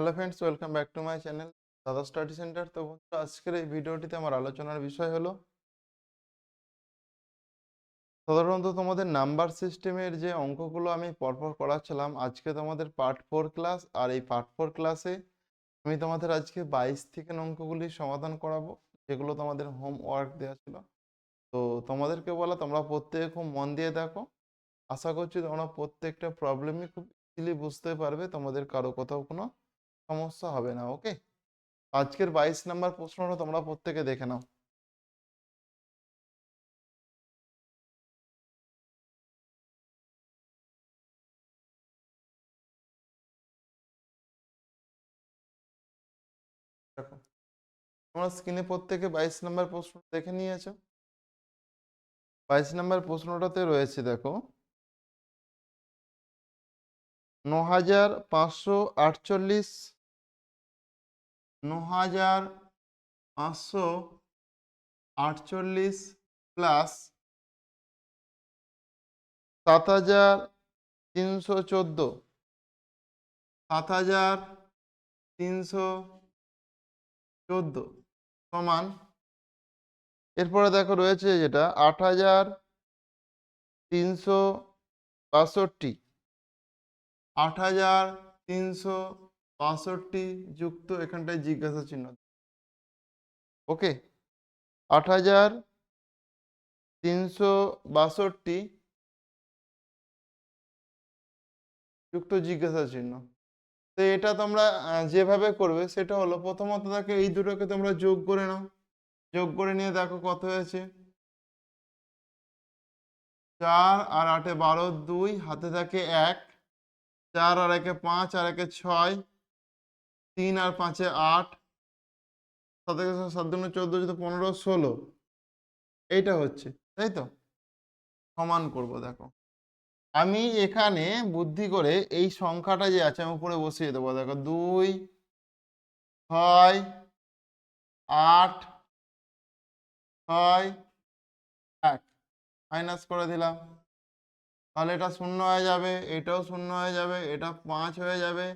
Hello friends welcome back to my channel Dada study center তো বন্ধুরা, আজকের এই ভিডিওটিতে আমার আলোচনার বিষয় হলো, সাধারণত তোমাদের নাম্বার সিস্টেমের যে অঙ্কগুলো আমি পরপর করাচ্ছিলাম, আজকে তোমাদের পার্ট ফোর ক্লাস আর এই পার্ট ফোর ক্লাসে আমি তোমাদের আজকে বাইশ থেকে অঙ্কগুলি সমাধান করাবো, যেগুলো তোমাদের হোমওয়ার্ক দেওয়া ছিল। তো তোমাদেরকে বলা, তোমরা প্রত্যেকে খুব মন দিয়ে দেখো। আশা করছি তোমরা প্রত্যেকটা প্রবলেমই খুব ইজিলি বুঝতে পারবে, তোমাদের কারও কোথাও কোনো সমস্যা হবে না ওকে আজকের বাইশ নাম্বার প্রশ্নটা তোমরা প্রত্যেকে দেখে নাও। তোমরা স্ক্রিনে প্রত্যেকে বাইশ নাম্বার প্রশ্ন দেখে নিয়েছো। বাইশ নাম্বার প্রশ্নটাতে রয়েছে, দেখো। ন হাজার পাঁচশো আটচল্লিশ ন হাজার পাঁচশো আটচল্লিশ প্লাস সাত হাজার তিনশো চোদ্দ। সাত হাজার তিনশো চোদ্দ সমান। এরপরে দেখো রয়েছে যেটা আট হাজার তিনশো বাষট্টি। আট হাজার তিনশো বাষট্টি যুক্ত এখানটায় জিজ্ঞাসা চিহ্ন ওকে, আট হাজার তিনশো বাষট্টি যুক্ত জিজ্ঞাসা চিহ্ন। তো এটা তোমরা যেভাবে করবে সেটা হলো প্রথমত দেখো এই দুটোকে তোমরা যোগ করে নাও। যোগ করে নিয়ে দেখো কত হয়েছে। চার আর আটে বারো দুই, হাতে থাকে এক। চার আর একে পাঁচ, আর একে ছয় তিন আর পাঁচে আট সাত একে সাত, চোদ্দ যদি পনেরো ষোলো এইটা হচ্ছে তাই তো? সমান করব দেখো। আমি এখানে বুদ্ধি করে এই সংখ্যাটা যে আছে আমি উপরে বসিয়ে দেবো দেখো দুই ছয় আট ছয় এক মাইনাস করে দিলাম। তাহলে এটা শূন্য হয়ে যাবে এটাও শূন্য হয়ে যাবে এটা পাঁচ হয়ে যাবে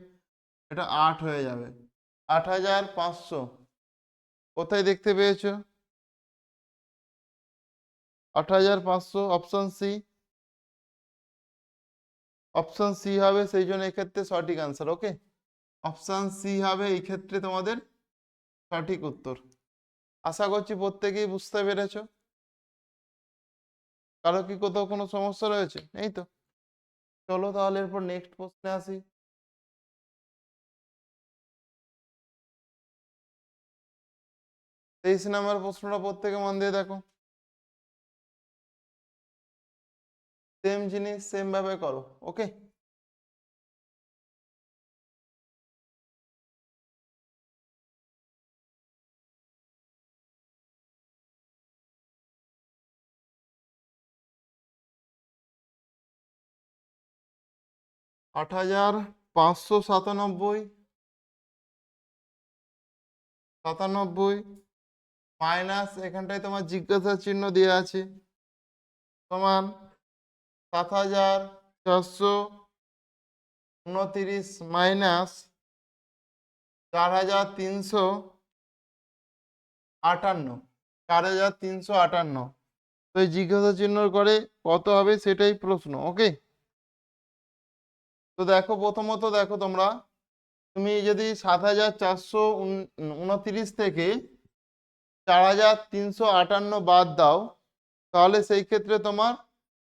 এটা আট হয়ে যাবে। আট হাজার পাঁচশো। কোথায় দেখতে পেয়েছ? আট হাজার পাঁচশো অপশন সি অপশন সি হবে, সেই জন্য এক্ষেত্রে সঠিক আনসার ওকে অপশন সি হবে, এই ক্ষেত্রে তোমাদের সঠিক উত্তর। আশা করছি প্রত্যেকেই বুঝতে পেরেছ। কারও কি কোথাও কোনো সমস্যা রয়েছে? এই তো। চলো তাহলে এরপর নেক্সট প্রশ্নে আসি। তেইশ নাম্বার প্রশ্নটা প্রত্যেকে মন দিয়ে দেখো। সেম জিনিস সেম ভাবে করো ওকে আট হাজার পাঁচশো সাতানব্বই সাতানব্বই মাইনাস এখানটায় তোমার জিজ্ঞাসা চিহ্ন দেওয়া আছে। সমান সাত হাজার চারশো উনতিরিশ মাইনাস চার হাজার তিনশো আটান্ন। চার হাজার তিনশো আটান্ন। তো এই জিজ্ঞাসা চিহ্ন করে কত হবে সেটাই প্রশ্ন, ওকে? তো দেখো, প্রথমত দেখো তোমরা, তুমি যদি সাত হাজার চারশো উনতিরিশ থেকে চার হাজার তিনশো আটান্ন বাদ দাও, তাহলে সেই ক্ষেত্রে তোমার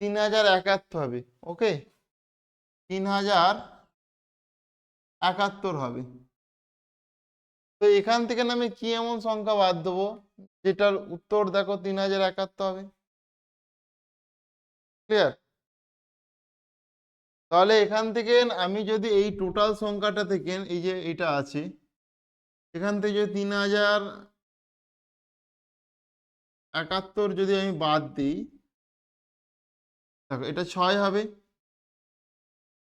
তিন হাজার একাত্তর হবে ওকে তিন হাজার একাত্তর হবে। তো এখান থেকে আমি কি এমন সংখ্যা বাদ দেবো, যেটার উত্তর দেখো তিন হাজার একাত্তর হবে। ক্লিয়ার তাহলে এখান থেকে আমি যদি এই টোটাল সংখ্যাটা থেকে, এই যে এটা আছে, এখান থেকে যদি তিন হাজার একাত্তর যদি আমি বাদ দিই, দেখো এটা ছয় হবে,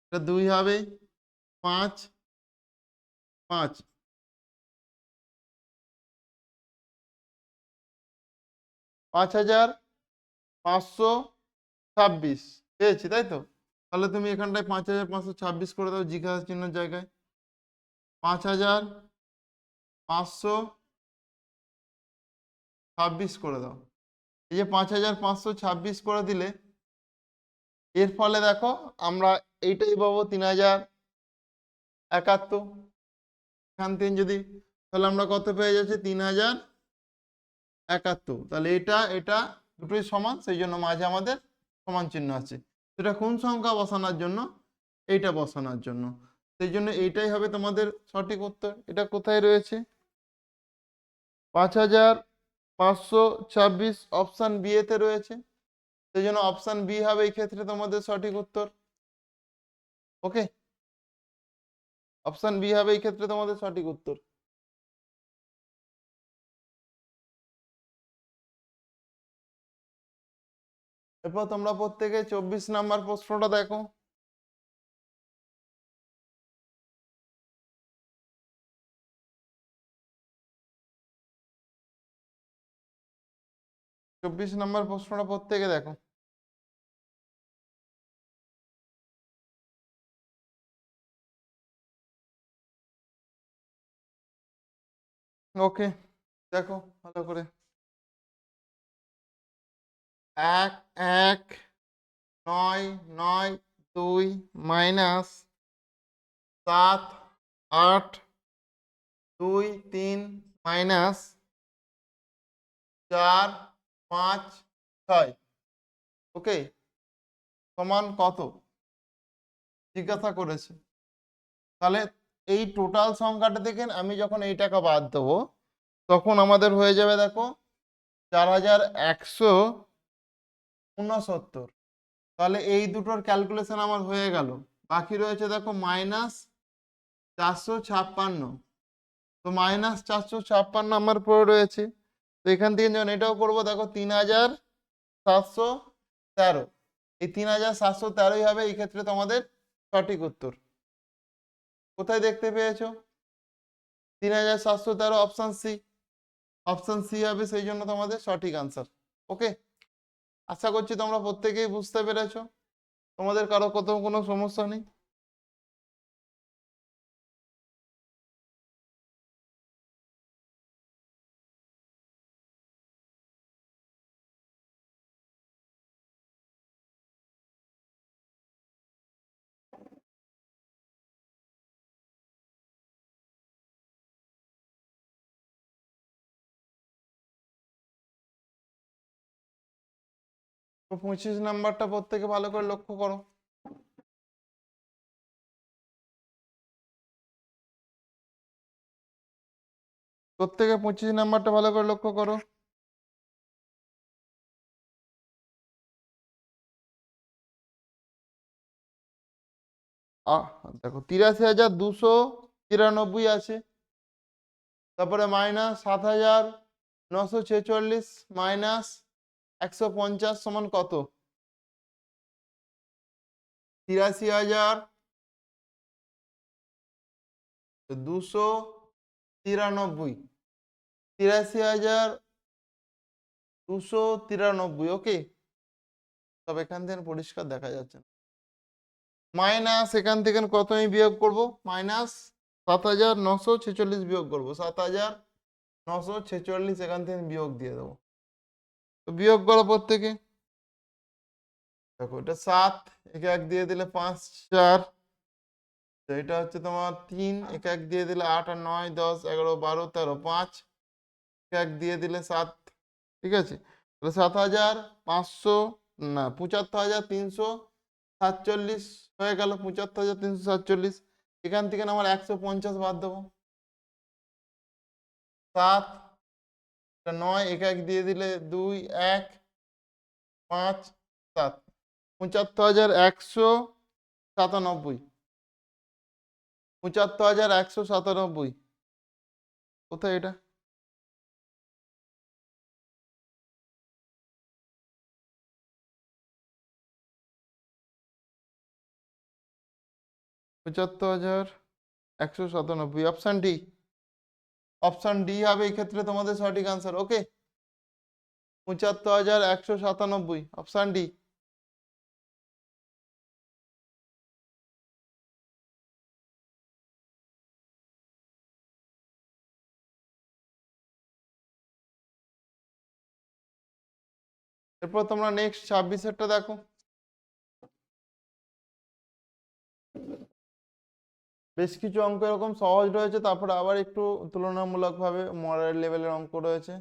এটা দুই হবে, পাঁচ পাঁচ। পাঁচ হাজার পাঁচশো ছাব্বিশ, পেয়েছি, তাই তো? তাহলে তুমি এখানটায় পাঁচ হাজার পাঁচশো ছাব্বিশ করে দাও জিজ্ঞাসা চিহ্নের জায়গায়। পাঁচ হাজার পাঁচশো ছাব্বিশ করে দাও। এই যে পাঁচ হাজার পাঁচশো ছাব্বিশ করে দিলে, এর ফলে দেখো আমরা এইটাই পাবো তিন হাজার একাত্তর। এখান থেকে যদি, তাহলে আমরা কত পেয়ে যাচ্ছি? তিন হাজার একাত্তর। তাহলে এটা এটা দুটোই সমান, সেই জন্য মাঝে আমাদের সমান চিহ্ন আছে। সেটা কোন সংখ্যা বসানোর জন্য? এইটা বসানোর জন্য। সেই জন্য এইটাই হবে তোমাদের সঠিক উত্তর। এটা কোথায় রয়েছে? পাঁচ হাজার পাঁচশো ছাব্বিশ অপশান বি এতে রয়েছে। সেই জন্য অপশান বি হবে এই ক্ষেত্রে তোমাদের সঠিক উত্তর। ওকে অপশান বি হবে এই ক্ষেত্রে তোমাদের সঠিক উত্তর। এরপর তোমরা প্রত্যেকে চব্বিশ নাম্বার প্রশ্নটা দেখো। চব্বিশ নম্বর প্রশ্নটা প্রত্যেকে দেখো। ওকে, দেখো ভালো করে। এক এক, নয় নয়, দুই, মাইনাস সাত, আট, দুই, তিন, মাইনাস চার পাঁচ, ছয়। ওকে? সমান কত? জিজ্ঞাসা করেছে। তাহলে এই টোটাল সংখ্যাটা থেকে আমি যখন এই টাকা বাদ দেবো, তখন আমাদের হয়ে যাবে দেখো, চার হাজার একশো উনসত্তর তাহলে এই দুটোর ক্যালকুলেশন আমার হয়ে গেল। বাকি রয়েছে দেখো মাইনাস চারশো ছাপ্পান্ন। তো মাইনাস চারশো ছাপ্পান্ন আমার পড়ে রয়েছে। তো এখান থেকে যখন এটাও করব, দেখো তিন হাজার সাতশো তেরো। এই তিন হাজার সাতশো তেরোই হবে এই ক্ষেত্রে তোমাদের সঠিক উত্তর। কোথায় দেখতে পেয়েছ? তিন হাজার সাতশো তেরো অপশান সি অপশান সি হবে সেই জন্য তোমাদের সঠিক আনসার ওকে আশা করছি তোমরা প্রত্যেকেই বুঝতে পেরেছ। তোমাদের কারও কোথাও কোনো সমস্যা নেই। পঁচিশ নাম্বারটা প্রত্যেকে ভালো করে লক্ষ্য করো। প্রত্যেকে পঁচিশ নাম্বারটা ভালো করে লক্ষ্য করো। দেখো, তিরাশি হাজার দুশো তিরানব্বই আছে। তারপরে মাইনাস সাত হাজার নশো ছেচল্লিশ, মাইনাস একশো পঞ্চাশ সমান কত? তিরাশি হাজার। দুশো তিরানব্বই। তিরাশি হাজার দুশো তিরানব্বই, ওকে? তবে এখান থেকে পরিষ্কার দেখা যাচ্ছে না। মাইনাস এখান থেকে কত আমি বিয়োগ করব? মাইনাস সাত হাজার নশো ছেচল্লিশ বিয়োগ করব। সাত হাজার নশো ছেচল্লিশ এখান থেকে বিয়োগ দিয়ে দেবো। তো বিয়োগ করো প্রত্যেকে। দেখো, এটা সাত, একে এক দিয়ে দিলে পাঁচ, চার। তো এটা হচ্ছে তোমার তিন, এক এক দিয়ে দিলে আট আর নয়, দশ, এগারো, বারো, তেরো, পাঁচ। এক এক দিয়ে দিলে সাত, ঠিক আছে? তাহলে সাত হাজার পাঁচশো, না, পঁচাত্তর হাজার তিনশো সাতচল্লিশ হয়ে গেল, পঁচাত্তর হাজার তিনশো সাতচল্লিশ। এখান থেকে আমার একশো পঞ্চাশ বাদ দেবো। সাত নয়, এক এক দিয়ে দিলে দুই, এক, পাঁচ, সাত। পঁচাত্তর হাজার একশো সাতানব্বই। পঁচাত্তর হাজার একশো সাতানব্বই। কোথায় এটা? পঁচাত্তর হাজার একশো সাতানব্বই। অপশান ডি অপশান ডি হবে এই ক্ষেত্রে তোমাদের সঠিক আনসার ওকে পঁচাত্তর হাজার একশো সাতানব্বই। অপশান ডি এরপর তোমরা নেক্সট ছাব্বিশেরটা দেখো। বেশ কিছু অঙ্ক এরকম সহজ রয়েছে, তারপরে আবার একটু তুলনামূলকভাবে মডারেট লেভেলের অঙ্ক রয়েছে।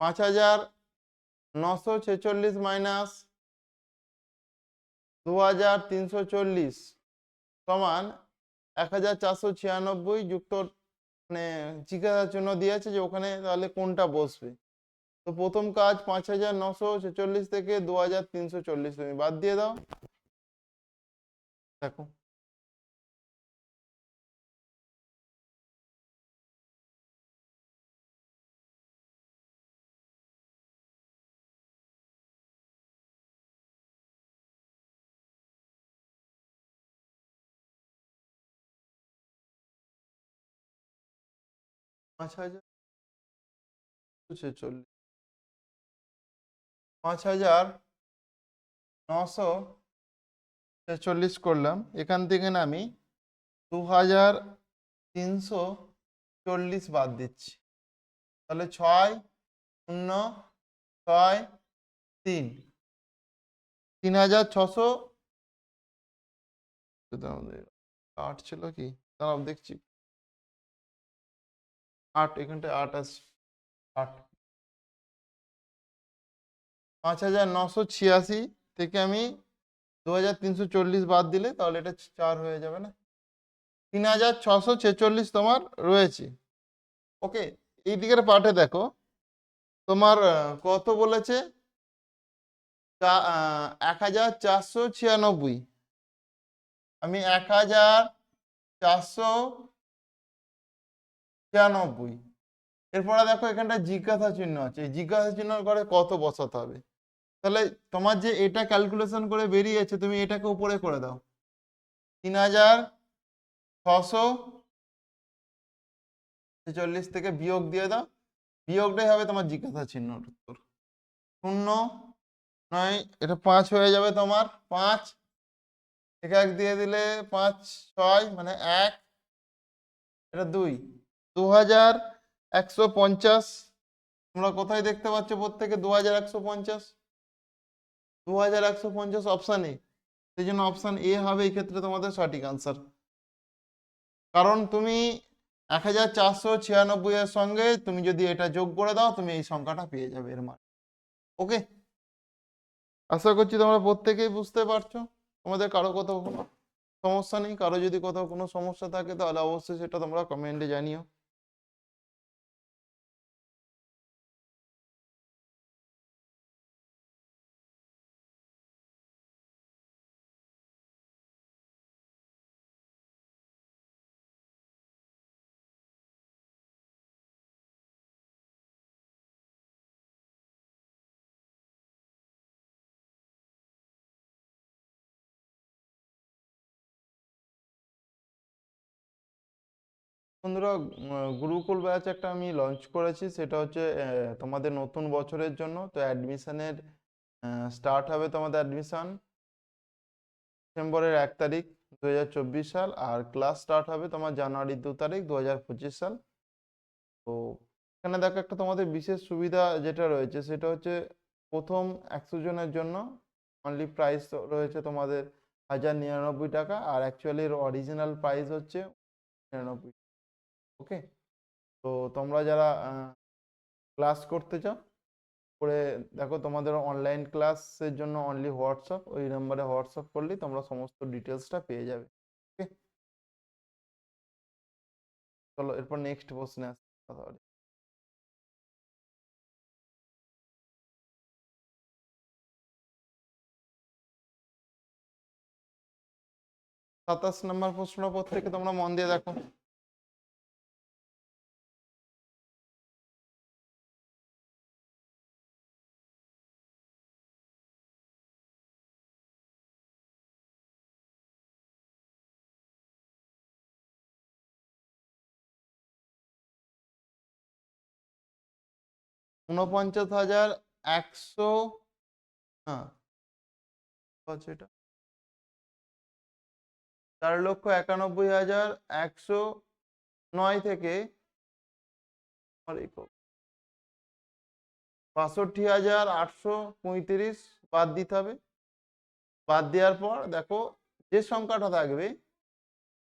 পাঁচ হাজার নশো ছেচল্লিশ মাইনাস দু হাজার তিনশো চল্লিশ সমান এক হাজার চারশো ছিয়ানব্বই যুক্ত মানে জিজ্ঞাসার জন্য দিয়েছে যে ওখানে তাহলে কোনটা বসবে। তো প্রথম কাজ পাঁচ হাজার নশো ছেচল্লিশ থেকে দু হাজার তিনশো চল্লিশ তুমি বাদ দিয়ে দাও। দেখো। পাঁচ হাজার ছেচল্লিশ। পাঁচ হাজার নশো ছেচল্লিশ করলাম। এখান থেকে আমি দু হাজার তিনশো চল্লিশ বাদ দিচ্ছি। তাহলে ছয়, শূন্য, ছয়, তিন। তিন হাজার ছশো আট ছিল কি? দাঁড়াও দেখছি। আট, এখানটায় আট আছে। আট। পাঁচ হাজার নশো ছিয়াশি থেকে আমি দু হাজার তিনশো চল্লিশ বাদ দিলে তাহলে এটা চার হয়ে যাবে না। তিন হাজার ছশো ছেচল্লিশ তোমার রয়েছে। ওকে এই দিকের পার্টে দেখো। তোমার কত বলেছে? এক হাজার চারশো ছিয়ানব্বই। আমি এক হাজার চারশো ছিয়ানব্বই। এরপরে দেখো এখানটা জিজ্ঞাসা চিহ্ন আছে। এই জিজ্ঞাসা চিহ্ন করে কত বসাতে হবে? তাহলে তোমার যে এটা ক্যালকুলেশন করে বেরিয়েছে, তুমি এটাকে উপরে করে দাও। তিন হাজার ছশো ছেচল্লিশ থেকে বিয়োগ দিয়ে দাও। বিয়োগটাই হবে তোমার জিজ্ঞাসা চিহ্ন উত্তর। শূন্য নয়, এটা পাঁচ হয়ে যাবে তোমার পাঁচ। এক এক দিয়ে দিলে পাঁচ, ছয় মানে এক। এটা দুই। দু হাজার একশো পঞ্চাশ। তোমরা কোথায় দেখতে পাচ্ছ প্রত্যেকে? দু হাজার একশো পঞ্চাশ। দু হাজার একশো পঞ্চাশ অপশান এ সেই জন্য অপশান এ হবে এই ক্ষেত্রে তোমাদের সঠিক আনসার কারণ তুমি এক হাজার চারশো ছিয়ানব্বই এর সঙ্গে তুমি যদি এটা যোগ করে দাও, তুমি এই সংখ্যাটা পেয়ে যাবে এর মান। ওকে? আশা করছি তোমরা প্রত্যেকেই বুঝতে পারছ। তোমাদের কারও কোথাও কোনো সমস্যা নেই। কারও যদি কোথাও কোনো সমস্যা থাকে, তাহলে অবশ্যই সেটা তোমরা কমেন্টে জানিও। বন্ধুরা গুরুকুল ব্যাচ একটা আমি লঞ্চ করেছি। সেটা হচ্ছে তোমাদের নতুন বছরের জন্য। তো অ্যাডমিশানের স্টার্ট হবে তোমাদের অ্যাডমিশান ডিসেম্বরের এক তারিখ দু হাজার চব্বিশ সাল। আর ক্লাস স্টার্ট হবে তোমার জানুয়ারির দু তারিখ দু হাজার পঁচিশ সাল। তো এখানে দেখো একটা তোমাদের বিশেষ সুবিধা যেটা রয়েছে, সেটা হচ্ছে প্রথম একশো জনের জন্য অনলি প্রাইস রয়েছে তোমাদের হাজার নিরানব্বই টাকা। আর অ্যাকচুয়ালি অরিজিনাল প্রাইস হচ্ছে নিরানব্বই ওকে? তো তোমরা যারা ক্লাস করতে চাও, করে দেখো তোমাদের অনলাইন ক্লাসের জন্য অনলি হোয়াটসঅ্যাপ ওই নাম্বারে হোয়াটসঅ্যাপ করলেই তোমরা সমস্ত ডিটেলসটা পেয়ে যাবে, ওকে? চলো, এরপর নেক্সট প্রশ্নে আসি, কথা বলি। সাতাশ নম্বর প্রশ্ন প্রত্যেকে তোমরা মন দিয়ে দেখো। উনপঞ্চাশ হাজার একশো হ্যাঁ। আছে এটা চার লক্ষ একানব্বই হাজার একশো নয় থেকে বাষট্টি হাজার আটশো পঁয়ত্রিশ বাদ দিতে হবে। বাদ দেওয়ার পর দেখো যে সংখ্যাটা থাকবে,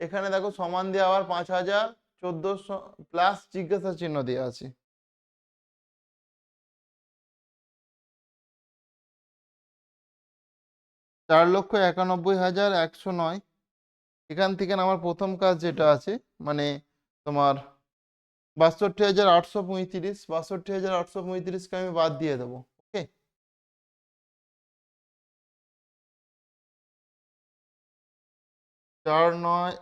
এখানে দেখো সমান দিয়ে আবার পাঁচ হাজার চোদ্দশো প্লাস জিজ্ঞাসা চিহ্ন দেওয়া আছে। চার লক্ষ একানব্বই হাজার একশো নয়। এখান থেকে আমার প্রথম কাজ যেটা আছে মানে তোমার বাষট্টি হাজার আটশো পঁয়ত্রিশ, বাষট্টি হাজার আটশো পঁয়ত্রিশকে আমি বাদ দিয়ে দেবো, ওকে? চার নয়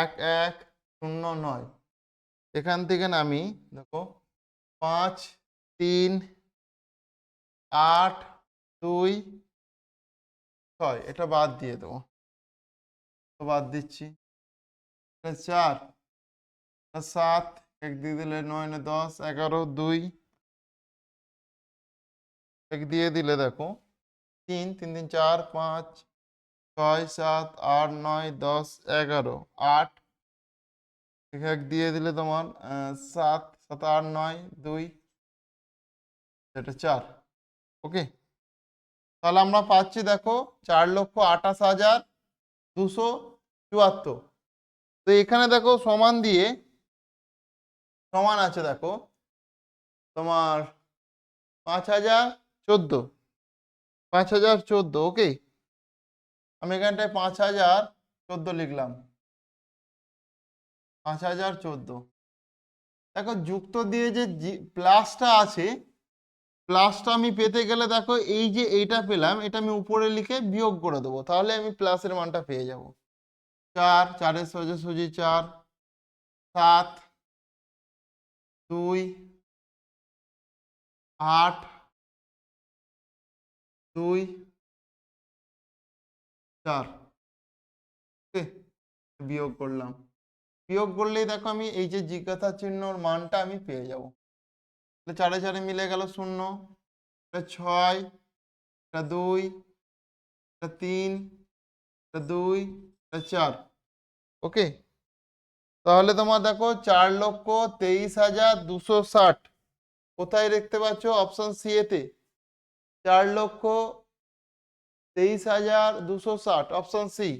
এক এক শূন্য নয়। এখান থেকে আমি দেখো, পাঁচ, তিন, আট, দুই ছয়, এটা বাদ দিয়ে দেবো। তো বাদ দিচ্ছি। এটা চার সাত, এক দিয়ে দিলে নয় নয় দশ, এগারো, দুই। এক দিয়ে দিলে দেখো, তিন তিন তিন, চার, পাঁচ, ছয়, সাত, আট, নয়, দশ, এগারো, আট। এক দিয়ে দিলে তোমার সাত সাত, আট, নয়, দুই। এটা চার, ওকে? তাহলে আমরা পাচ্ছি দেখো চার লক্ষ আঠাশ হাজার দুশো চুয়াত্তর। তো এখানে দেখো সমান দিয়ে, সমান আছে দেখো তোমার পাঁচ হাজার চোদ্দ। পাঁচ হাজার চোদ্দ ওকে আমি এখানটায় পাঁচ হাজার চোদ্দ লিখলাম। পাঁচ হাজার চোদ্দ। দেখো যুক্ত দিয়ে যে প্লাসটা আছে প্লাসটা আমি পেতে গেলে দেখো, এই যে এইটা পেলাম, এটা আমি উপরে লিখে বিয়োগ করে দেবো। তাহলে আমি প্লাসের মানটা পেয়ে যাব। চার, চারের সোজাসুজি চার, সাত, দুই, আট, দুই, চার। বিয়োগ করলাম। বিয়োগ করলেই দেখো আমি এই যে জিজ্ঞাসা চিহ্নর মানটা আমি পেয়ে যাব। তাহলে চারে চারে মিলে গেল শূন্য এটা ছয় এটা দুই এটা তিন এটা দুই এটা চার। ওকে তাহলে তোমার দেখো চার লক্ষ তেইশ হাজার দুশো ষাট। কোথায় দেখতে পাচ্ছ? অপশন সি এতে। চার লক্ষ তেইশ হাজার দুশো ষাট। অপশন সি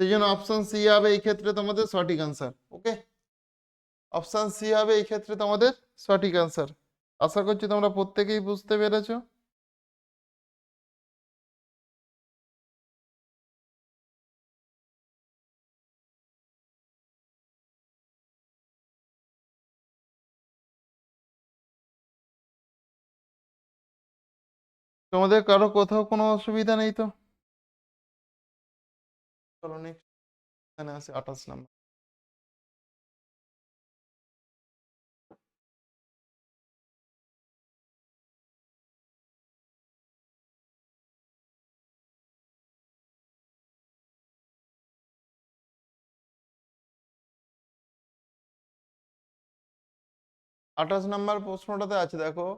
সেই জন্য অপশন সি হবে এই ক্ষেত্রে তোমাদের সঠিক আনসার ওকে অপশন সি হবে এই ক্ষেত্রে তোমাদের সঠিক আনসার আশা করছি তোমরা প্রত্যেকেই বুঝতে পেরেছ। তোমাদের কারও কোথাও কোনো অসুবিধা নেই তো? চলো নেক্সট এখানে আছে আঠাশ নাম্বার আঠাশ নাম্বার প্রশ্নটাতে আছে, দেখো।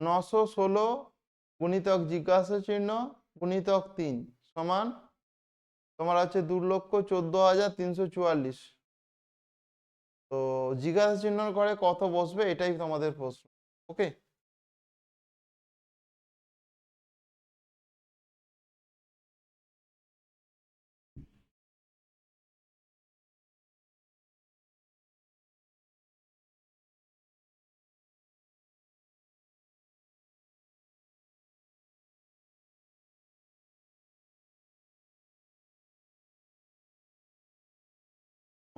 নশো ষোলো গুণিতক জিজ্ঞাসা চিহ্ন গুণিতক তিন সমান তোমার আছে দু লক্ষ চোদ্দ হাজার তিনশো চুয়াল্লিশ। তো জিজ্ঞাসা চিহ্ন করে কত বসবে এটাই তোমাদের প্রশ্ন ওকে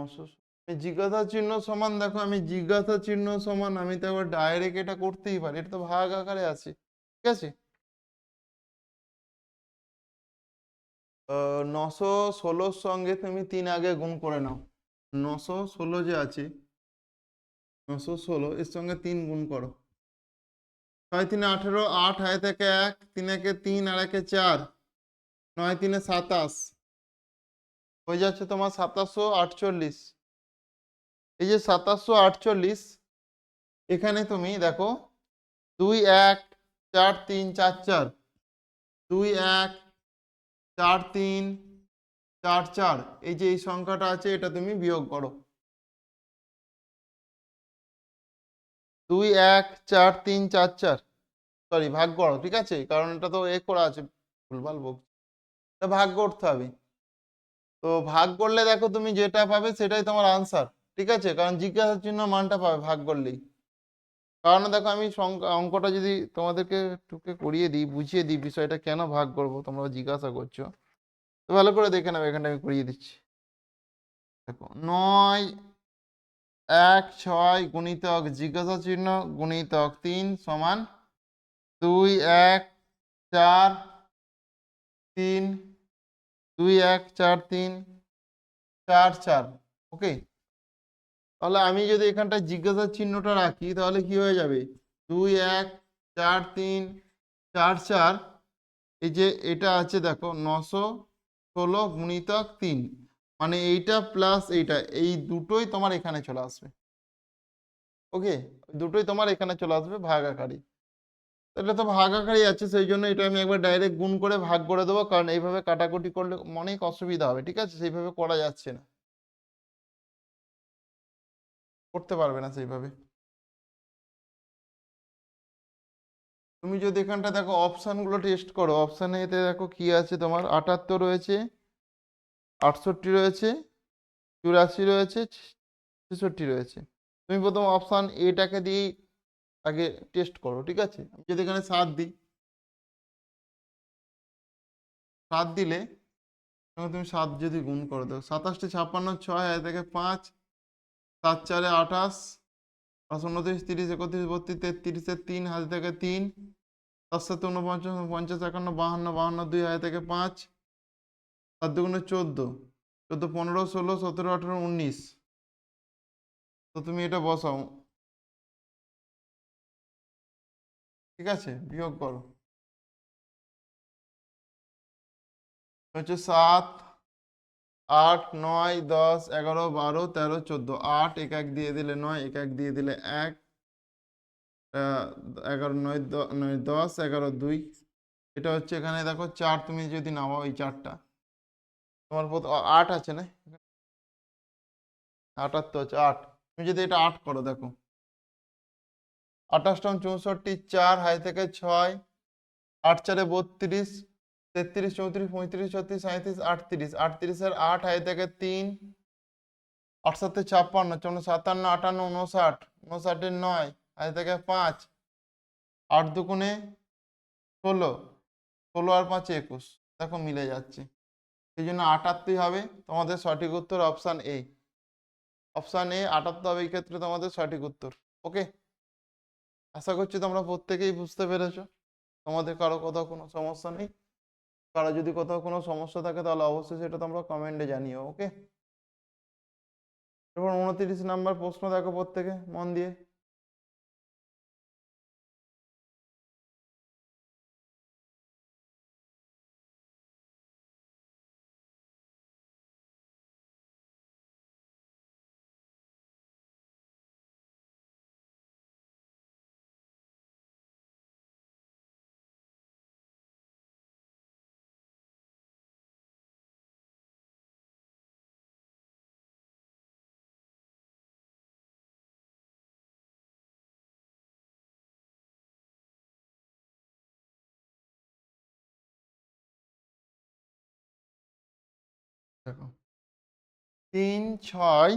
নশো এই জিজ্ঞাসা চিহ্ন সমান, দেখো আমি জিজ্ঞাসা চিহ্ন সমান, আমি তো এবার ডাইরেক্ট এটা করতেই পারি, এটা তো ভাগ আকারে আছে, ঠিক আছে? নশো ষোলোর সঙ্গে তুমি তিন আগে গুণ করে নাও। নশো ষোলো যে আছে, নশো ষোলো, এর সঙ্গে তিন গুণ করো। ছয় তিনে আঠেরো, আট হায় থেকে এক, তিন একে তিন, আর একে চার, নয় তিনে সাতাশ। হয়ে যাচ্ছে তোমার সাতাশশো আটচল্লিশ। এই যে সাতাশশো আটচল্লিশ, এখানে তুমি দেখো, দুই এক চার তিন চার চার, দুই এক চার তিন চার চার, এই যে এই সংখ্যাটা আছে এটা তুমি বিয়োগ করো। দুই এক চার তিন চার চার সরি ভাগ করো, ঠিক আছে? কারণ এটা তো এ করা আছে, ভুলভাল এটা ভাগ করতে হবে। তো ভাগ করলে দেখো তুমি যেটা পাবে সেটাই তোমার আনসার ঠিক আছে? কারণ জিজ্ঞাসার চিহ্ন মানটা পাবে ভাগ করলেই। কারণ দেখো আমি অঙ্কটা যদি তোমাদেরকে টুকে করিয়ে দিই, বুঝিয়ে দিই, বিষয়টা কেন ভাগ করব, তোমরা জিজ্ঞাসা করছ, তো ভালো করে দেখে নেবে এখানটা আমি করিয়ে দিচ্ছি। দেখো, নয়, এক, ছয় গুণিতক, জিজ্ঞাসা চিহ্ন গুণিতক, তিন সমান দুই, এক, চার, তিন দুই এক চার তিন, চার চার। ওকে তাহলে আমি যদি এখানটায় জিজ্ঞাসার চিহ্নটা রাখি, তাহলে কি হয়ে যাবে? দুই এক চার তিন, চার চার। এই যে এটা আছে দেখো, নশো ষোলো গুণিতক তিন। মানে এইটা প্লাস এইটা, এই দুটোই তোমার এখানে চলে আসবে। ওকে দুটোই তোমার এখানে চলে আসবে ভাগাকারী। এটা তো ভাগাকারী আছে সেই জন্য এটা আমি একবার ডাইরেক্ট গুণ করে ভাগ করে দেবো, কারণ এইভাবে কাটাকুটি করলে অনেক অসুবিধা হবে, ঠিক আছে? সেইভাবে করা যাচ্ছে না। করতে পারবে না সেইভাবে। তুমি যদি এখানটা দেখো অপশানগুলো টেস্ট করো। অপশানে এতে দেখো কি আছে তোমার? আটাত্তর রয়েছে, আটষট্টি রয়েছে, চুরাশি রয়েছে, ছেষট্টি রয়েছে। তুমি প্রথম অপশান এটাকে দিয়েই আগে টেস্ট করো, ঠিক আছে? আমি যদি এখানে সাত দিই, সাত দিলে তুমি সাত যদি গুণ করে দেখো সাতাশটি ছাপ্পান্ন, ছয় হাজার থেকে পাঁচ, সাত, চারে আঠাশ পাঁচ উনত্রিশ, তিরিশ, একত্রিশ, বত্রিশ তেত্রিশের তিন হাজার থেকে তিন, সাত সাত উনপঞ্চাশ পঞ্চাশ একান্ন, বাহান্ন বাহান্ন, দুই হাজার থেকে পাঁচ, সাত দুগুণে চোদ্দ চোদ্দ, পনেরো, ষোলো, সতেরো, আঠেরো, উনিশ। তো তুমি এটা বসাও ঠিক আছে? বিয়োগ করো। হচ্ছে সাত, আট, নয়, দশ, এগারো, বারো, তেরো, চোদ্দ। আট এক এক দিয়ে দিলে নয় এক এক দিয়ে দিলে এক। এগারো, নয় নয়, দশ, এগারো, দুই। এটা হচ্ছে এখানে দেখো চার, তুমি যদি নামাও এই চারটা। তোমার আট আছে না? আটাত্তর হচ্ছে আট। তুমি যদি এটা আট করো দেখো। আঠাশটম চৌষট্টি, চার হাই থেকে ছয়, আট চারে বত্রিশ, তেত্রিশ, চৌত্রিশ, পঁয়ত্রিশ, ছত্রিশ সাঁত্রিশ আটত্রিশ, আটত্রিশের আট হাই থেকে তিন আট সাতে ছাপ্পান্ন চৌন্ন সাতান্ন, আটান্ন উনষাট উনষাটের নয়, হাই থেকে পাঁচ, আট দুগুণে ষোলো ষোলো আর পাঁচে একুশ, দেখো মিলে যাচ্ছে। সেই জন্য আটাত্তরই হবে, তোমাদের সঠিক উত্তর অপশান এ অপশান এ আটাত্তর হবে, এই ক্ষেত্রে তোমাদের সঠিক উত্তর, ওকে? আশা করছি তোমরা প্রত্যেকেই বুঝতে পেরেছ। তোমাদের কারও কোথাও কোনো সমস্যা নেই। কারও যদি কোথাও কোনো সমস্যা থাকে তাহলে অবশ্যই সেটা তোমরা কমেন্টে জানিও ওকে এরপর উনত্রিশ নাম্বার প্রশ্ন দেখো প্রত্যেকে, মন দিয়ে। দেখো। তিন, ছয়,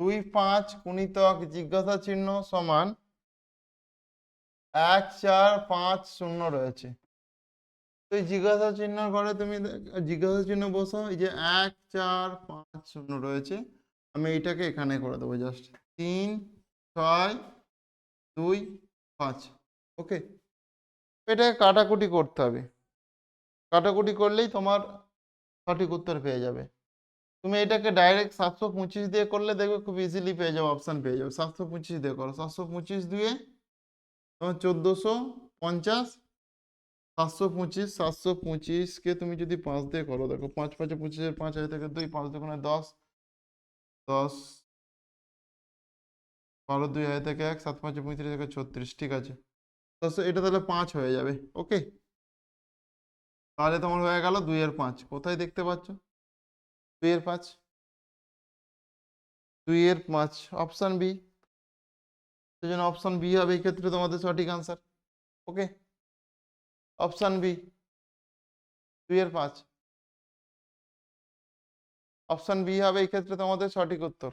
দুই, পাঁচ, গুণিতক জিজ্ঞাসা চিহ্ন সমান এক, চার, পাঁচ, শূন্য রয়েছে। তো এই জিজ্ঞাসা চিহ্ন ঘরে তুমি জিজ্ঞাসা চিহ্ন বসো এই যে এক, চার, পাঁচ, শূন্য রয়েছে, আমি এইটাকে এখানে করে দেবো জাস্ট তিন, ছয়, দুই, পাঁচ ওকে এটাকে কাটাকুটি করতে হবে। কাটাকুটি করলেই তোমার সঠিক উত্তর পেয়ে যাবে। তুমি এটাকে ডাইরেক্ট সাতশো পঁচিশ দিয়ে করলে দেখবে খুব ইজিলি পেয়ে যাবে অপশান পেয়ে যাবে। সাতশো পঁচিশ দিয়ে করো। সাতশো পঁচিশ দিয়ে তোমার চোদ্দোশো পঞ্চাশ, সাতশো পঁচিশ, সাতশো পঁচিশকে তুমি যদি পাঁচ দিয়ে করো, দেখো পাঁচ পাঁচে পঁচিশের পাঁচ হাজার থেকে দুই, পাঁচ দুগুণে দশ দশ, বারো দুই হাজার থেকে এক, সাত পাঁচে পঁয়ত্রিশ থেকে ছত্রিশ, ঠিক আছে। দশ এটা তাহলে পাঁচ হয়ে যাবে ওকে তাহলে তোমার হয়ে গেল আর পাঁচ। কোথায় দেখতে পাচ্ছ? এর পাঁচ। দুই এর পাঁচ। Option B. সেজন্য অপশান বি হবে এই ক্ষেত্রে তোমাদের সঠিক আনসার ওকে অপশান বি। দুই এর পাঁচ। অপশান বি হবে এই ক্ষেত্রে তোমাদের সঠিক উত্তর।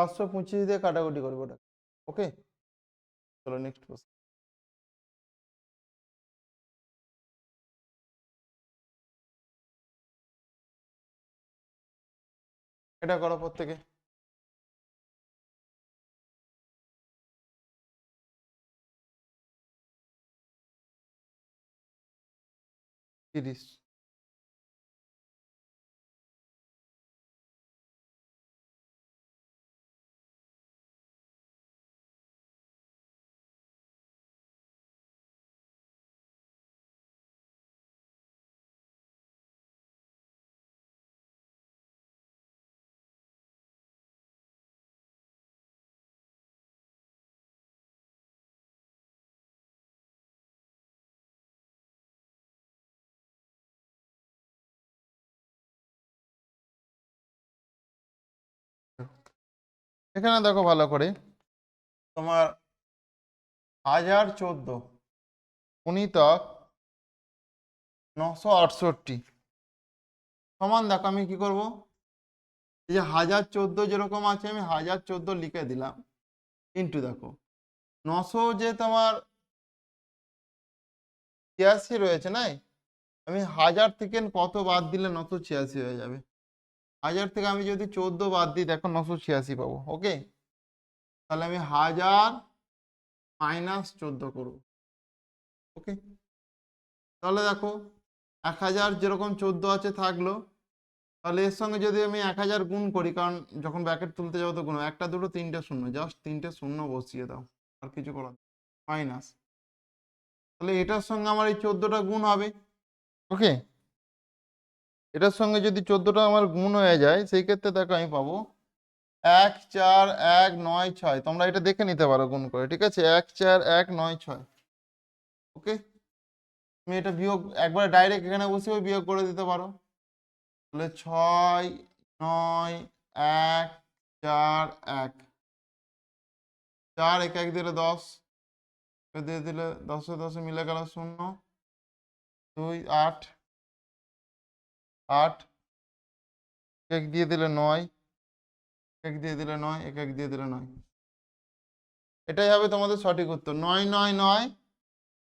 সাতশো পঁচিশ দিয়ে কাটাকুটি করব ওটা ওকে চলো নেক্সট প্রশ্ন। এটা করো প্রত্যেকে। তিরিশ। এখানে দেখো ভালো করে। তোমার হাজার চোদ্দ। গুণিতক নশো আটষট্টি। সমান দেখো আমি কি করব? এই যে হাজার চোদ্দ যেরকম আছে আমি হাজার চোদ্দ লিখে দিলাম। ইন্টু দেখো নশো যে তোমার ছিয়াশি রয়েছে নাই? আমি হাজার থেকে কত বাদ দিলে নশো ছিয়াশি হয়ে যাবে? হাজার থেকে আমি যদি চোদ্দ বাদ দিই, দেখো নশো ছিয়াশি পাবো ওকে তাহলে আমি হাজার মাইনাস চোদ্দ করব ওকে তাহলে দেখো, এক হাজার যেরকম চোদ্দ আছে থাকল, তাহলে এর সঙ্গে যদি আমি এক হাজার গুণ করি, কারণ যখন ব্যাকেট তুলতে যাব তো গুণ একটা, দুটো, তিনটে, শূন্য জাস্ট তিনটে, শূন্য বসিয়ে দাও, আর কিছু করার মাইনাস তাহলে এটার সঙ্গে আমার এই চোদ্দোটা গুণ হবে ওকে এটার সঙ্গে যদি চোদ্দোটা আমার গুণ হয়ে যায়, সেই ক্ষেত্রে দেখো আমি পাবো এক, চার, এক, নয়, ছয়। তোমরা এটা দেখে নিতে পারো গুণ করে, ঠিক আছে? এক, চার, এক, নয়, ছয়। ওকে? তুমি এটা বিয়োগ, একবার ডাইরেক্ট এখানে বসেও বিয়োগ করে দিতে পারো। তাহলে ছয়, নয়, এক, চার এক। চার এক এক দিলে দশ দিয়ে দিলে দশে দশে মিলে গেল শূন্য। দুই, আট। আট, এক দিয়ে দিলে নয়, এক দিয়ে দিলে নয়, এক এক দিয়ে দিলে নয়। এটাই হবে তোমাদের সঠিক উত্তর। নয় নয় নয়,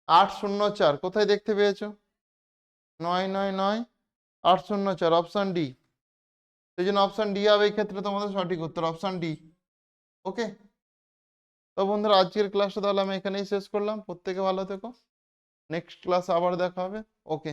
আট, শূন্য, চার, কোথায় দেখতে পেয়েছ? নয় নয় নয়, আট, শূন্য, চার অপশান ডি সেই জন্য অপশান ডি হবে এই ক্ষেত্রে তোমাদের সঠিক উত্তর অপশান ডি ওকে তো বন্ধুরা, আজকের ক্লাসটা তাহলে আমি এখানেই শেষ করলাম। প্রত্যেকে ভালো থেকো। নেক্সট ক্লাস আবার দেখা হবে। ওকে